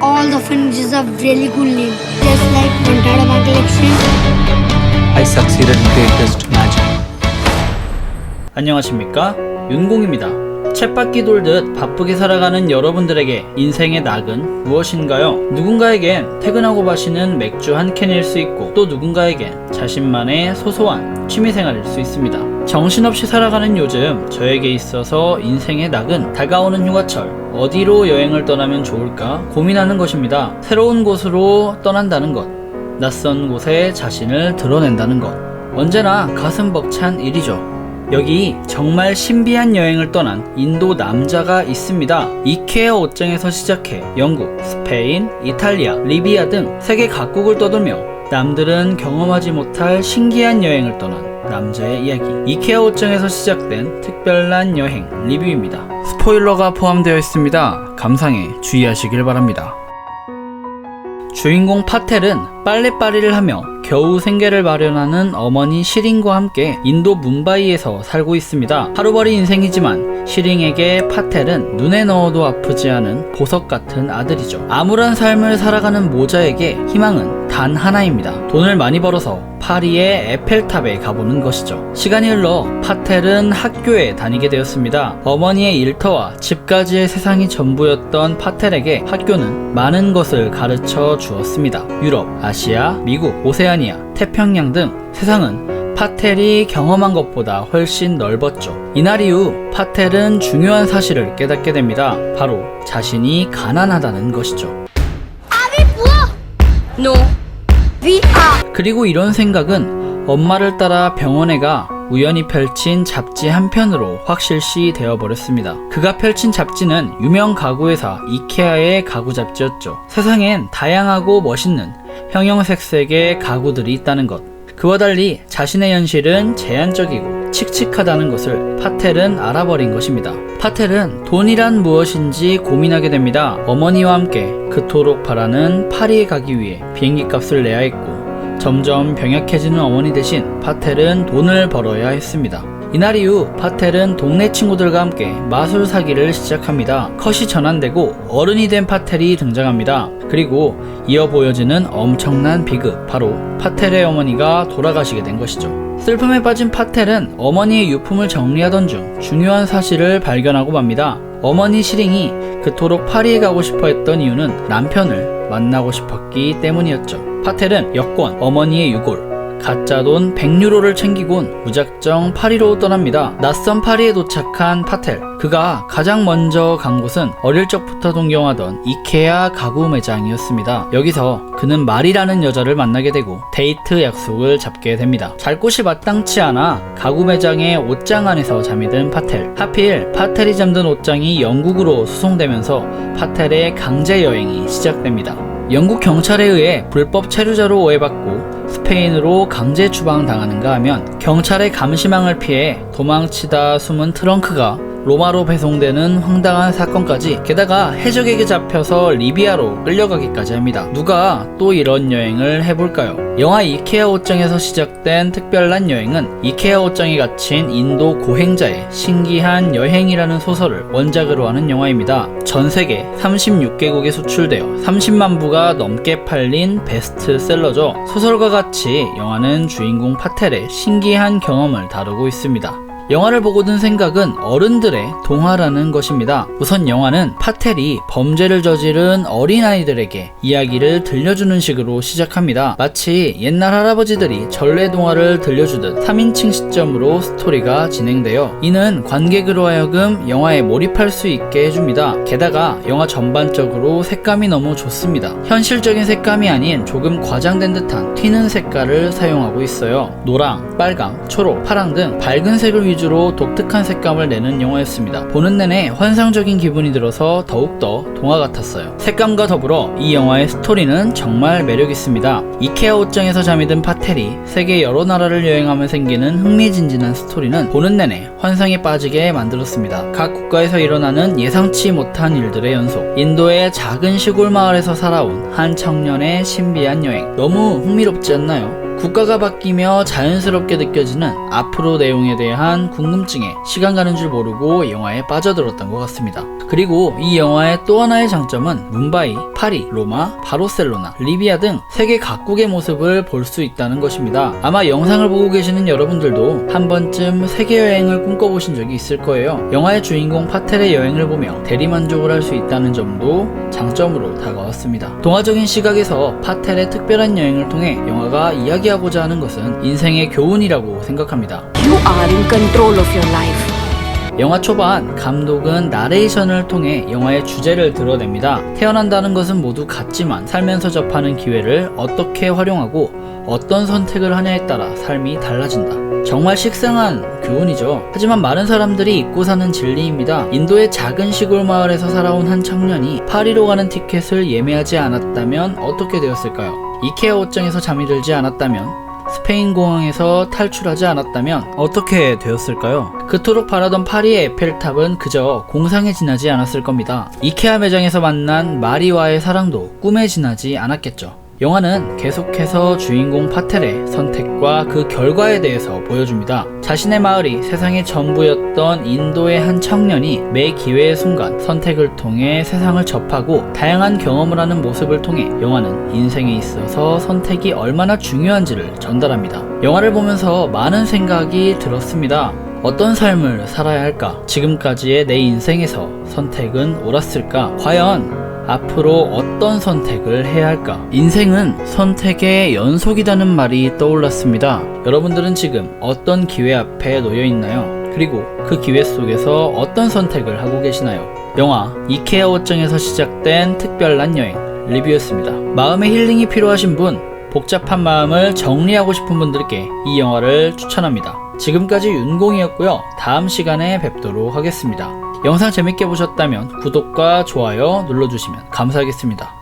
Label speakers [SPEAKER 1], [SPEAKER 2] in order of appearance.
[SPEAKER 1] all the furnitures are really good name. Just like Montadama collection.
[SPEAKER 2] I succeeded in greatest magic.
[SPEAKER 3] 안녕하십니까? 윤공입니다. 쳇바퀴 돌듯 바쁘게 살아가는 여러분들에게 인생의 낙은 무엇인가요? 누군가에겐 퇴근하고 마시는 맥주 한 캔일 수 있고 또 누군가에겐 자신만의 소소한 취미생활일 수 있습니다. 정신없이 살아가는 요즘 저에게 있어서 인생의 낙은 다가오는 휴가철 어디로 여행을 떠나면 좋을까 고민하는 것입니다. 새로운 곳으로 떠난다는 것, 낯선 곳에 자신을 드러낸다는 것. 언제나 가슴 벅찬 일이죠. 여기 정말 신비한 여행을 떠난 인도 남자가 있습니다. 이케아 옷장에서 시작해 영국, 스페인, 이탈리아, 리비아 등 세계 각국을 떠돌며 남들은 경험하지 못할 신기한 여행을 떠난 남자의 이야기. 이케아 옷장에서 시작된 특별한 여행 리뷰입니다. 스포일러가 포함되어 있습니다. 감상에 주의하시길 바랍니다. 주인공 파텔은 빨래빨이를 하며 겨우 생계를 마련하는 어머니 시링과 함께 인도 문바이에서 살고 있습니다. 하루벌이 인생이지만 시링에게 파텔은 눈에 넣어도 아프지 않은 보석 같은 아들이죠. 암울한 삶을 살아가는 모자에게 희망은 단 하나입니다. 돈을 많이 벌어서 파리의 에펠탑에 가보는 것이죠. 시간이 흘러 파텔은 학교에 다니게 되었습니다. 어머니의 일터와 집까지의 세상이 전부였던 파텔에게 학교는 많은 것을 가르쳐 주었습니다. 유럽, 아시아, 미국, 오세아니아, 태평양 등 세상은 파텔이 경험한 것보다 훨씬 넓었죠. 이날 이후 파텔은 중요한 사실을 깨닫게 됩니다. 바로 자신이 가난하다는 것이죠.
[SPEAKER 1] No.
[SPEAKER 3] 그리고 이런 생각은 엄마를 따라 병원에 가 우연히 펼친 잡지 한 편으로 확실시 되어버렸습니다. 그가 펼친 잡지는 유명 가구회사 이케아의 가구 잡지였죠. 세상엔 다양하고 멋있는 형형색색의 가구들이 있다는 것. 그와 달리 자신의 현실은 제한적이고 칙칙하다는 것을 파텔은 알아버린 것입니다. 파텔은 돈이란 무엇인지 고민하게 됩니다. 어머니와 함께 그토록 바라는 파리에 가기 위해 비행기 값을 내야 했고 점점 병약해지는 어머니 대신 파텔은 돈을 벌어야 했습니다. 이날 이후 파텔은 동네 친구들과 함께 마술 사기를 시작합니다. 컷이 전환되고 어른이 된 파텔이 등장합니다. 그리고 이어 보여지는 엄청난 비극, 바로 파텔의 어머니가 돌아가시게 된 것이죠. 슬픔에 빠진 파텔은 어머니의 유품을 정리하던 중 중요한 사실을 발견하고 맙니다. 어머니 시링이 그토록 파리에 가고 싶어 했던 이유는 남편을 만나고 싶었기 때문이었죠. 파텔은 여권, 어머니의 유골, 가짜 돈 100유로를 챙기곤 무작정 파리로 떠납니다. 낯선 파리에 도착한 파텔. 그가 가장 먼저 간 곳은 어릴 적부터 동경하던 이케아 가구 매장이었습니다. 여기서 그는 말이라는 여자를 만나게 되고 데이트 약속을 잡게 됩니다. 잘 곳이 마땅치 않아 가구 매장의 옷장 안에서 잠이 든 파텔. 하필 파텔이 잠든 옷장이 영국으로 수송되면서 파텔의 강제 여행이 시작됩니다. 영국 경찰에 의해 불법 체류자로 오해받고 스페인으로 강제 추방 당하는가 하면 경찰의 감시망을 피해 도망치다 숨은 트렁크가 로마로 배송되는 황당한 사건까지 게다가 해적에게 잡혀서 리비아로 끌려가기까지 합니다. 누가 또 이런 여행을 해볼까요? 영화 이케아 옷장에서 시작된 특별한 여행은 이케아 옷장에 갇힌 인도 고행자의 신기한 여행이라는 소설을 원작으로 하는 영화입니다. 전 세계 36개국에 수출되어 30만 부가 넘게 팔린 베스트셀러죠. 소설과 같이 영화는 주인공 파텔의 신기한 경험을 다루고 있습니다. 영화를 보고 든 생각은 어른들의 동화라는 것입니다. 우선 영화는 파텔이 범죄를 저지른 어린아이들에게 이야기를 들려주는 식으로 시작합니다. 마치 옛날 할아버지들이 전래 동화를 들려주듯 3인칭 시점으로 스토리가 진행되어 이는 관객으로 하여금 영화에 몰입할 수 있게 해줍니다. 게다가 영화 전반적으로 색감이 너무 좋습니다. 현실적인 색감이 아닌 조금 과장된 듯한 튀는 색깔을 사용하고 있어요. 노랑, 빨강, 초록, 파랑 등 밝은 색을 위주 로 독특한 색감을 내는 영화였습니다. 보는 내내 환상적인 기분이 들어서 더욱더 동화 같았어요. 색감과 더불어 이 영화의 스토리는 정말 매력 있습니다. 이케아 옷장에서 잠이 든 파텔이 세계 여러 나라를 여행하며 생기는 흥미진진한 스토리는 보는 내내 환상에 빠지게 만들었습니다. 각 국가에서 일어나는 예상치 못한 일들의 연속. 인도의 작은 시골 마을에서 살아온 한 청년의 신비한 여행. 너무 흥미롭지 않나요? 국가가 바뀌며 자연스럽게 느껴지는 앞으로 내용에 대한 궁금증에 시간 가는 줄 모르고 영화에 빠져들었던 것 같습니다. 그리고 이 영화의 또 하나의 장점은 뭄바이, 파리, 로마, 바르셀로나, 리비아 등 세계 각국의 모습을 볼 수 있다는 것입니다. 아마 영상을 보고 계시는 여러분들도 한 번쯤 세계 여행을 꿈꿔보신 적이 있을 거예요. 영화의 주인공 파텔의 여행을 보며 대리만족을 할 수 있다는 점도 장점으로 다가왔습니다. 동화적인 시각에서 파텔의 특별한 여행을 통해 영화가 이야기하고자 하는 것은 인생의 교훈이라고 생각합니다.
[SPEAKER 4] You are in control of your life.
[SPEAKER 3] 영화 초반 감독은 나레이션을 통해 영화의 주제를 드러냅니다. 태어난다는 것은 모두 같지만 살면서 접하는 기회를 어떻게 활용하고 어떤 선택을 하냐에 따라 삶이 달라진다. 정말 식상한 교훈이죠. 하지만 많은 사람들이 잊고 사는 진리입니다. 인도의 작은 시골 마을에서 살아온 한 청년이 파리로 가는 티켓을 예매하지 않았다면 어떻게 되었을까요? 이케아 옷장에서 잠이 들지 않았다면 스페인 공항에서 탈출하지 않았다면 어떻게 되었을까요? 그토록 바라던 파리의 에펠탑은 그저 공상에 지나지 않았을 겁니다. 이케아 매장에서 만난 마리와의 사랑도 꿈에 지나지 않았겠죠. 영화는 계속해서 주인공 파텔의 선택과 그 결과에 대해서 보여줍니다. 자신의 마을이 세상의 전부였던 인도의 한 청년이 매 기회의 순간 선택을 통해 세상을 접하고 다양한 경험을 하는 모습을 통해 영화는 인생에 있어서 선택이 얼마나 중요한지를 전달합니다. 영화를 보면서 많은 생각이 들었습니다. 어떤 삶을 살아야 할까? 지금까지의 내 인생에서 선택은 옳았을까? 과연 앞으로 어떤 선택을 해야 할까? 인생은 선택의 연속이라는 말이 떠올랐습니다. 여러분들은 지금 어떤 기회 앞에 놓여 있나요? 그리고 그 기회 속에서 어떤 선택을 하고 계시나요? 영화 이케아 옷장에서 시작된 특별한 여행 리뷰였습니다. 마음의 힐링이 필요하신 분, 복잡한 마음을 정리하고 싶은 분들께 이 영화를 추천합니다. 지금까지 윤공이었고요. 다음 시간에 뵙도록 하겠습니다. 영상 재밌게 보셨다면 구독과 좋아요 눌러주시면 감사하겠습니다.